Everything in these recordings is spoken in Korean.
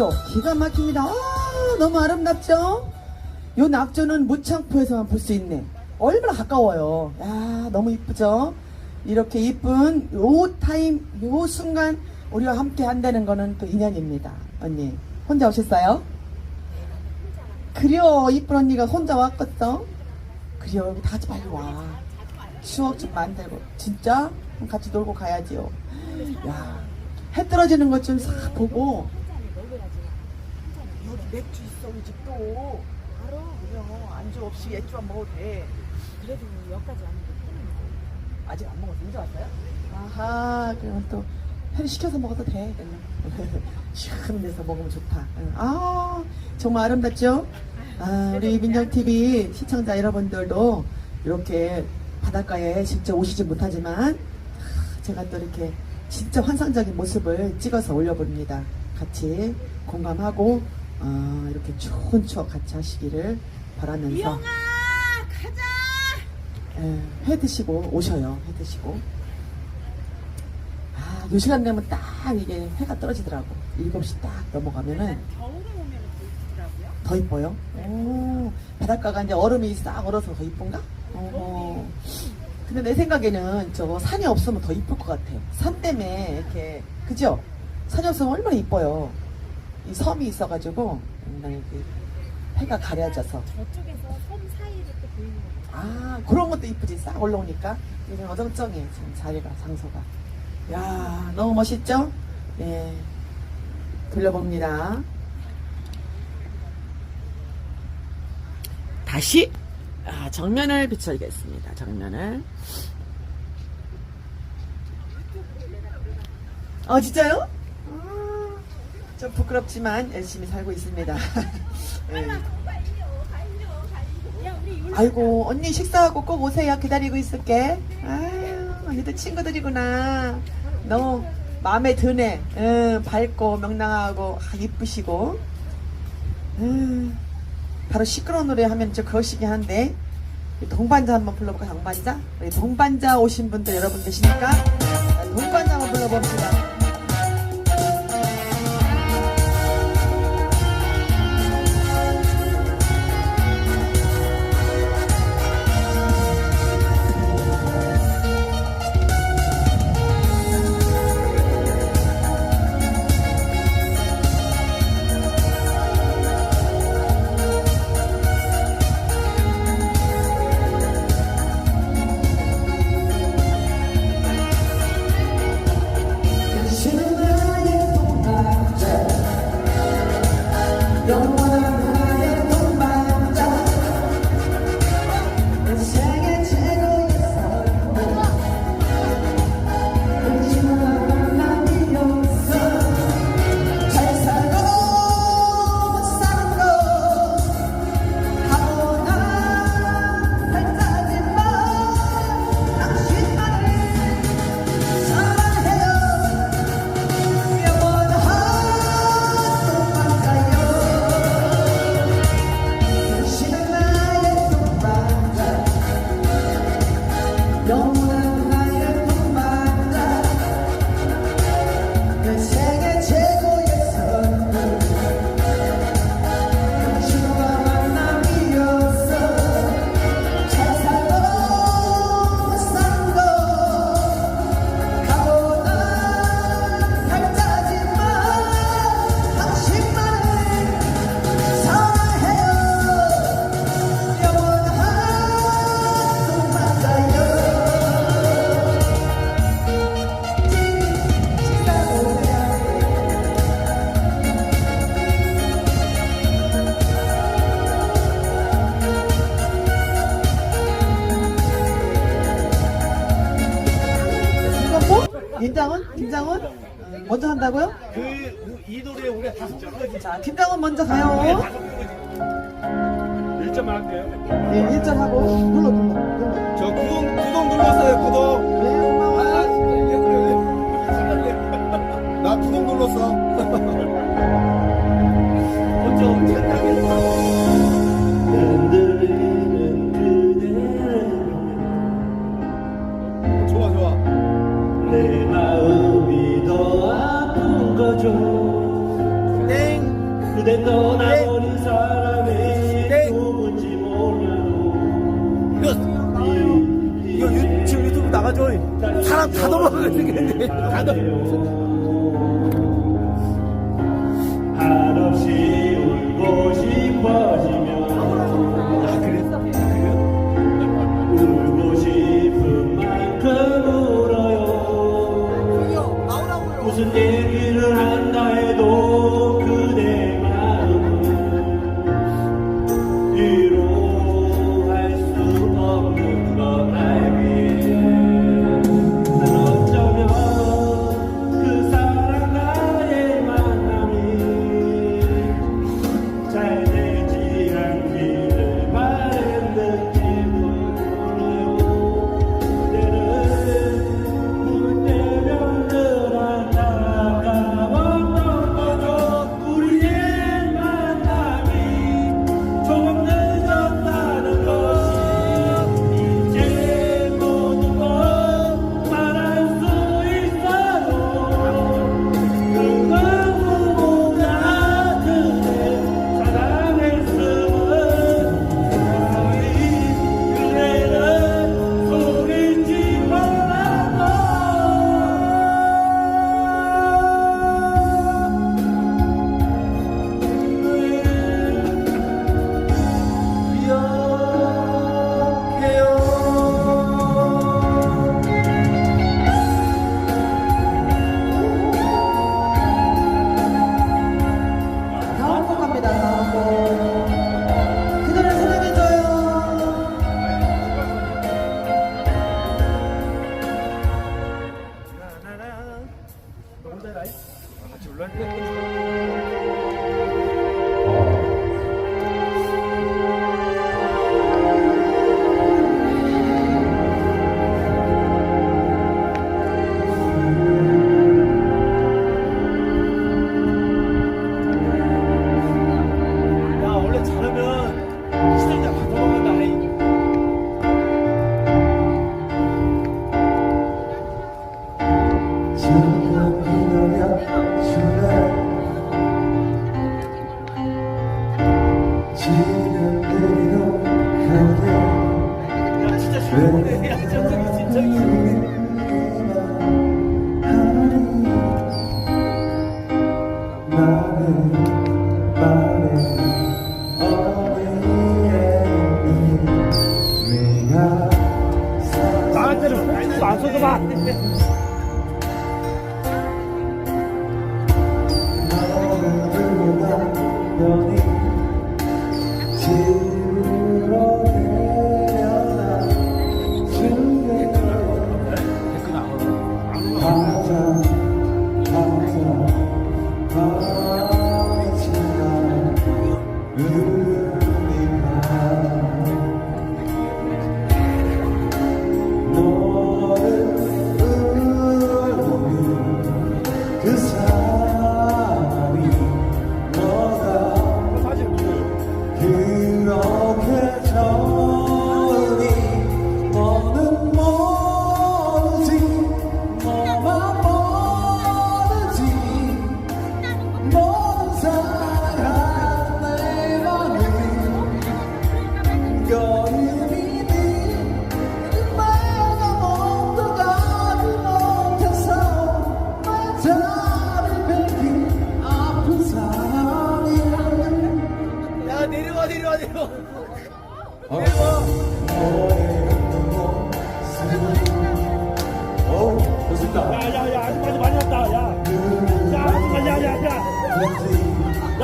낙조 기가 막힙니다. 아, 너무 아름답죠? 요 낙조는 무창포에서만 볼 수 있네. 얼마나 가까워요. 야 너무 이쁘죠? 이렇게 이쁜 요 타임 요 순간 우리와 함께 한다는 거는 또 인연입니다. 언니 혼자 오셨어요? 그려 이쁜 언니가 혼자 왔겠어? 그려 다 빨리 와. 추억 좀 만들고 진짜? 같이 놀고 가야지요. 야 해 떨어지는 것 좀 싹 보고 맥주 있어 우리 집도 알아. 그냥 안주 없이 맥주만 먹어도 돼 그래도 여기까지 왔는데 아직 안 먹었어 이제 왔어요? 아하 그러면 또회 시켜서 먹어도 돼 시원한 데서 먹으면 좋다 응. 아 정말 아름답죠? 아 우리 민정TV 시청자 여러분들도 이렇게 바닷가에 직접 오시지 못하지만 아, 제가 또 이렇게 진짜 환상적인 모습을 찍어서 올려봅니다 같이 공감하고 어, 이렇게 좋은 추억 같이 하시기를 바라면서 이영아 가자. 예, 회 드시고 오셔요. 회 드시고. 아, 요 시간 되면 딱 이게 해가 떨어지더라고. 7시 딱 넘어가면은 겨울에 오면 보이더라고요. 더 이뻐요. 오, 바닷가가 이제 얼음이 싹 얼어서 더 이쁜가? 어. 근데 내 생각에는 저 산이 없으면 더 이쁠 것 같아요. 산 때문에 이렇게, 그죠? 산이 없으면 얼마나 이뻐요. 이 섬이 있어가지고, 음, 이렇게 해가 가려져서. 저쪽에서 섬 사이를 또 보이는 거. 아 그런 것도 이쁘지 싹 올라오니까 이게 어정쩡해 지금 자리가 장소가 야 너무 멋있죠? 네 돌려봅니다 다시 아, 정면을 비춰야겠습니다 정면을 어 진짜요? 아, 좀 부끄럽지만 열심히 살고 있습니다. 네. 아이고 언니 식사하고 꼭 오세요. 기다리고 있을게. 아유 언니들 친구들이구나. 너무 마음에 드네. 응, 밝고 명랑하고 아, 이쁘시고. 음, 바로 시끄러운 노래 하면 저 그러시긴 한데. 이 동반자 한번 불러볼까 동반자? 우리 동반자 오신 분들 여러분 계시니까? 동반자 한번 불러봅시다 먼저 가요.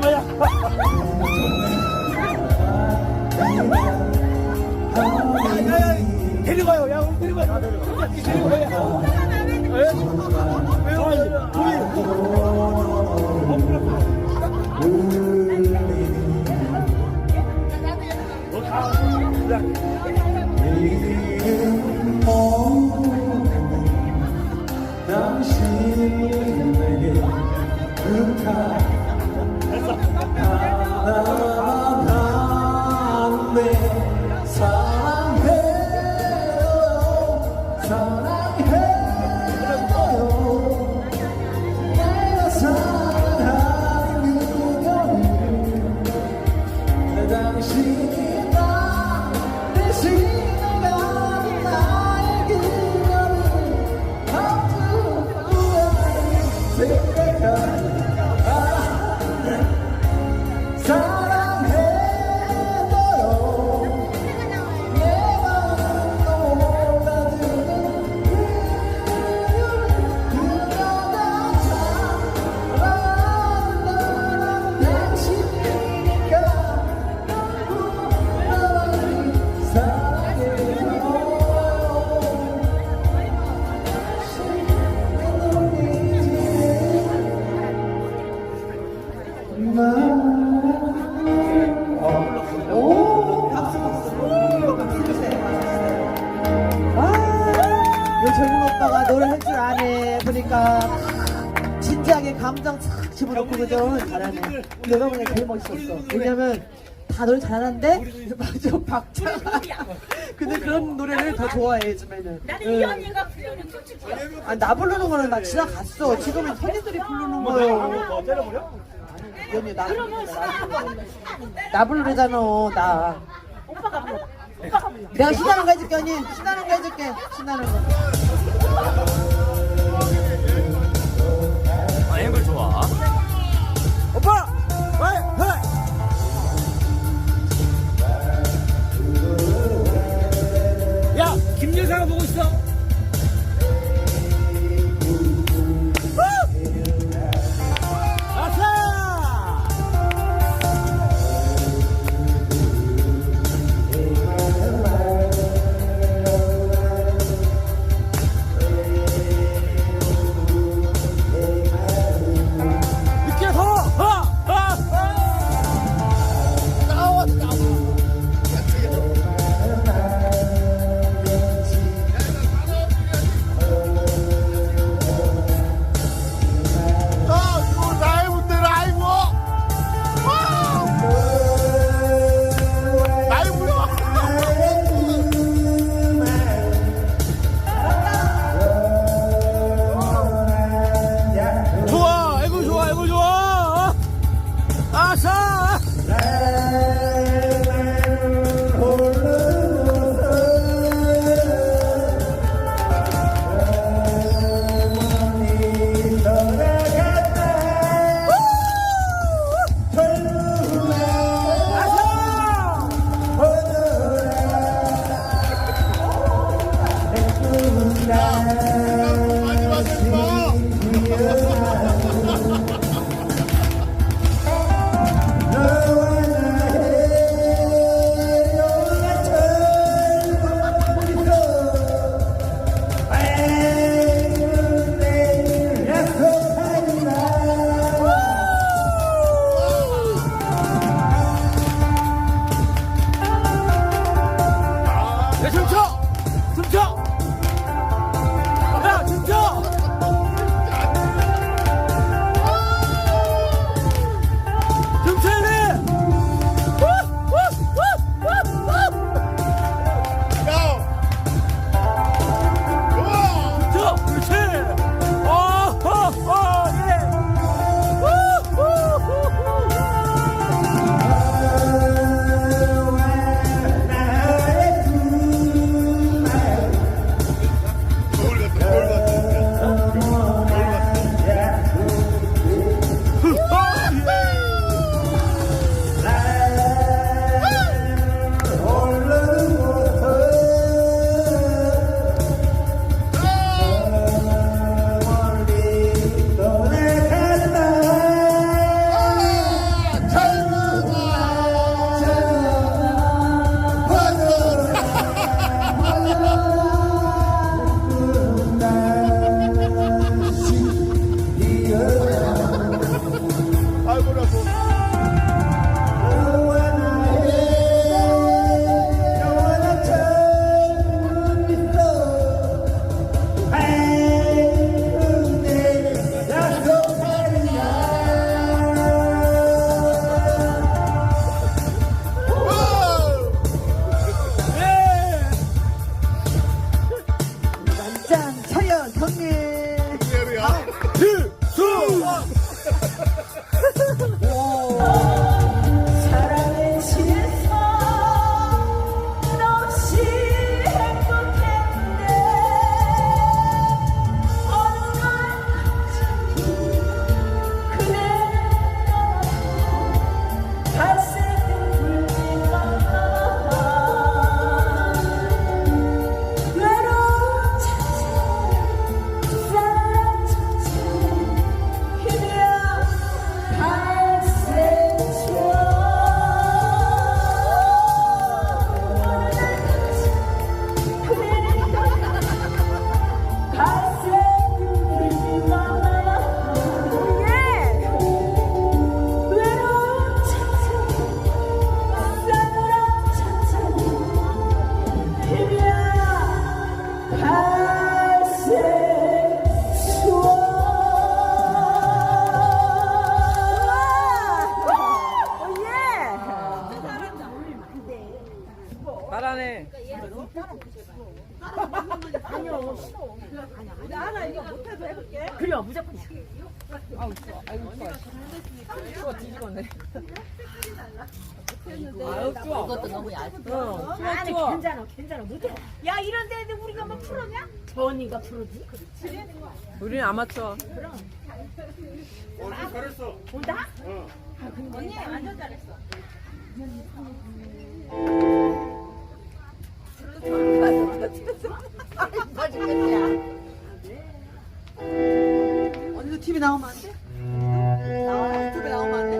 할머야. 아, 야, 야, 야, 데려가요. 야, 우리 데려가요. 데려가요. 줄 아네. 보니까 진지하게 감정 착 집어넣고 그죠 잘하네. 내가 보니까 제일 멋있었어. 왜냐면 다 노래 잘하는데 맞아 박자가 근데 그런 노래를 더 좋아해 요즘에는. 나는 이 언니가 부르는 거 좋아. 아, 나 부르는 거는 나 지나갔어. 지금은 선생들이 부르는 한번 거예요. 더 때려버려? 이 언니 나나 부르잖아 나. 오빠가 불러. 오빠가 불러. 내가 신나는 거 해줄게 언니 신나는 거 해줄게. 신나는 거 Oh, 잘하네. 아니요. 싫어. 나 이거 못해서 해볼게. 그래 무조건. 아우 추워. 아이고 추워. 추워 뒤집었네. 아유 추워. 이것도 너무 얇아. 어, 추워 아니 괜찮아 괜찮아 못해. 야 이런 데는 우리가 뭐 프로냐? 저 언니가 프로지. 그렇지. 우리는 아마추어. 어, 그럼. 오늘 잘했어. 본다? 응. 어. 아, 언니 완전 잘했어. 언니도 TV 나오면 안 돼? 나와? TV 나오면 안 돼?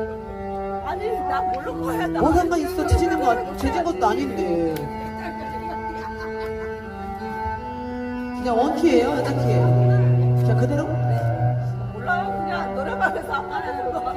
아니 나 모르는 거야 나. 뭐 상관 있어? 지지는 거, 지진 것도 아닌데. 그냥 원키예요? 여자 키예요? 그냥 그대로? 몰라요 그냥 노래방에서 하는 거. 것만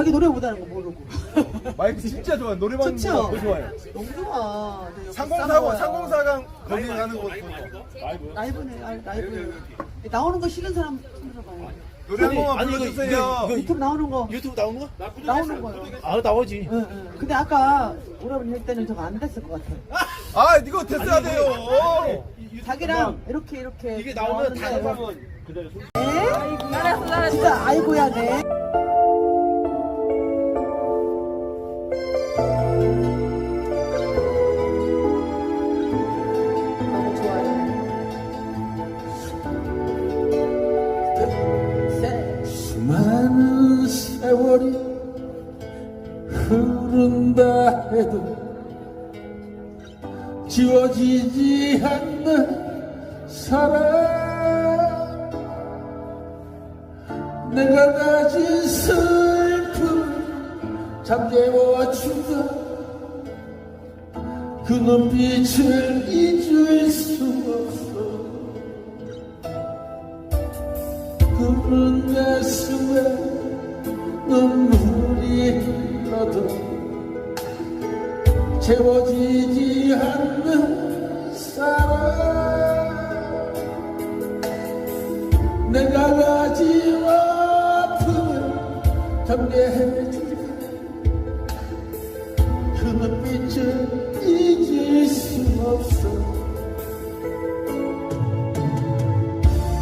자기 노래 못하는 거 모르고. 마이크 진짜 좋아. 노래방 좋죠? 너무 좋아요. 너무 좋아. 비싼 거야. 상공사강 거기 가는 곳. 라이브네, 아, 라이브. 나오는 거 싫은 사람 들어봐요. 노래 한 번만 아니, 이거, 불러주세요. 이거, 유튜브 나오는 거 유튜브 나오는 거? 나오는 거요. 아, 나오지. 응, 응. 근데 아까 오라버니 할 때는 저거 안 됐을 것 같아. 아 이거 됐어야 돼요. 자기랑 이렇게 이렇게 이게 나오면 다 나오는데 나가면 그대로 잘했어. 진짜 아이고야 네. 지워지지 않는 사랑 내가 가진 슬픔 잠재워 준다 그 눈빛 정리해주리 그 눈빛을 잊을 수 없어.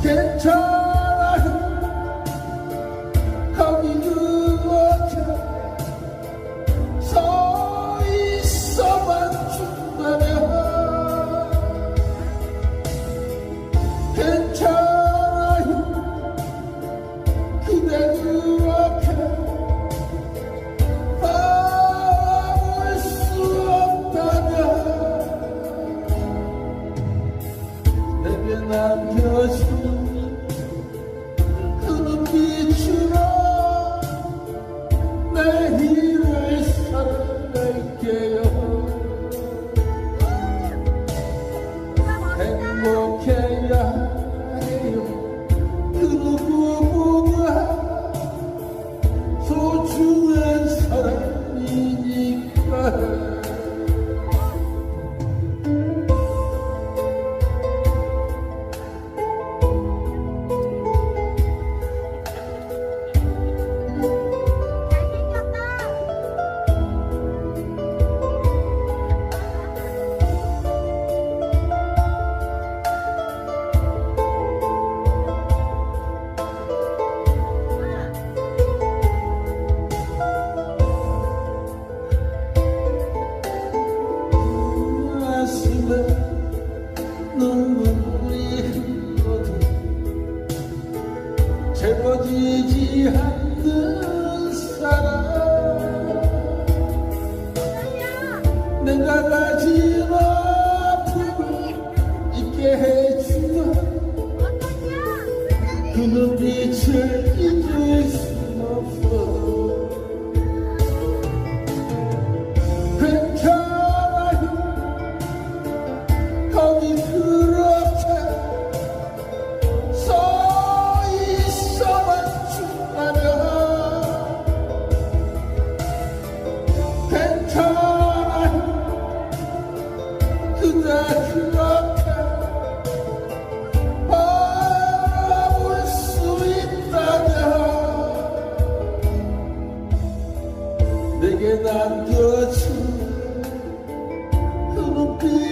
괜찮아 지 않는 사랑 내가 가진 아픔을 잊게 해주는 그 눈빛을 잊을 수 to